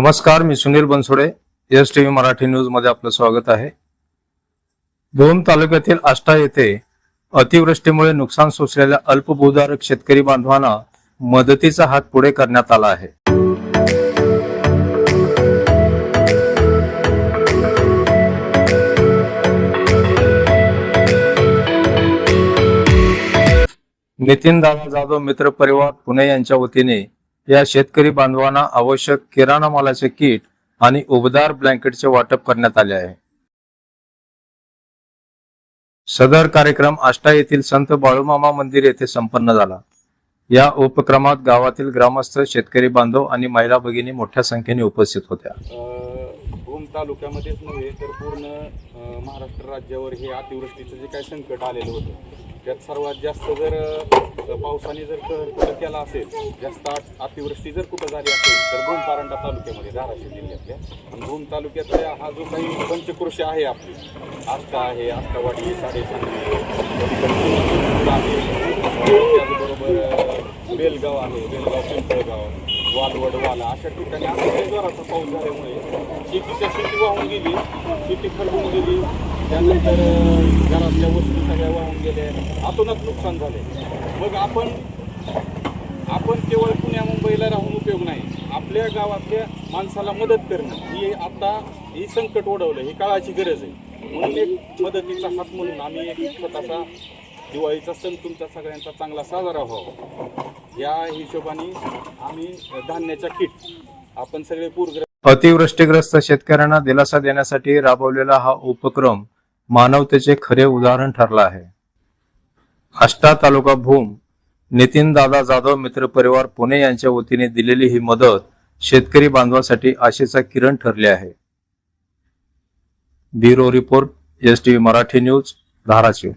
नमस्कार मी Sunil Bansode. S TV Marathi न्यूजमध्ये आपलं स्वागत आहे. भूम तालुक्यातील आष्टा येथे अतिवृष्टीमुळे नुकसान सोसलेल्या अल्पभूधारक शेतकरी बांधवांना मदतीचा हात पुढे करण्यात आला आहे. नितीन दादा जाधव मित्र परिवार पुणे यांच्या वतीने या शेतकरी बांधवांना आवश्यक किराणा मालाचे किट आणि उबदार ब्लँकेटचे वाटप करण्यात आले आहे. सदर कार्यक्रम आष्टा येथील संत बाळूमामा मंदिर येथे संपन्न झाला. या उपक्रमात गावातील ग्रामस्थ शेतकरी बांधव आणि महिला भगिनी मोठ्या संख्येने उपस्थित होत्या. भूम तालुक्यामध्येच नव्हे तर पूर्ण महाराष्ट्र राज्यावर हे अतिवृष्टीचं जे काही संकट आलेलं होतं त्यात सर्वात जास्त जर पावसाने जर कहर कुठं केला असेल जास्त अतिवृष्टी जर कुठं झाली असेल तर भूम पारंडा तालुक्यामध्ये धाराशिव जिल्ह्यातल्या. आणि भूम तालुक्यातल्या हा जो काही पंचकृषी आहे आपली आस्था आहे आष्टावाडी साडेसांगली त्याचबरोबर बेलगाव आहे बेलगाव पिंपळगाव वालवड वाला अशा ठिकाणी अतिशय जोराचा पाऊस झाल्यामुळे शेतीच्या शेती वाहून गेली शेती खरबून गेली. त्यानंतर घरातल्या वस्तू सगळ्या वाहून गेल्या. आतूनच नुकसान झाले मग आपण आपण केवळ पुण्या मुंबईला राहून उपयोग नाही आपल्या गावातल्या माणसाला मदत करणं ही आता ही संकट ओढवलं ही काळाची गरज आहे. म्हणून एक मदतीचा हात म्हणून आम्ही एक स्वतःचा दिवाळीचा सण तुमचा सगळ्यांचा चांगला साजरा व्हावा. या हिशोबाने आम्ही धान्याच्या किट आपण सगळे पूरग्रस्त अतिवृष्टीग्रस्त शेतकऱ्यांना दिलासा देण्यासाठी राबवलेला हा उपक्रम मानवतेचे खरे उदाहरण ठरला आहे. आष्टा तालुका भूम नितीन दादा जाधव मित्र परिवार पुणे यांच्या वतीने दिलेली ही मदत शेतकरी बांधवासाठी आशेचा किरण ठरली आहे. Bureau report S T Marathi news Dharashiv.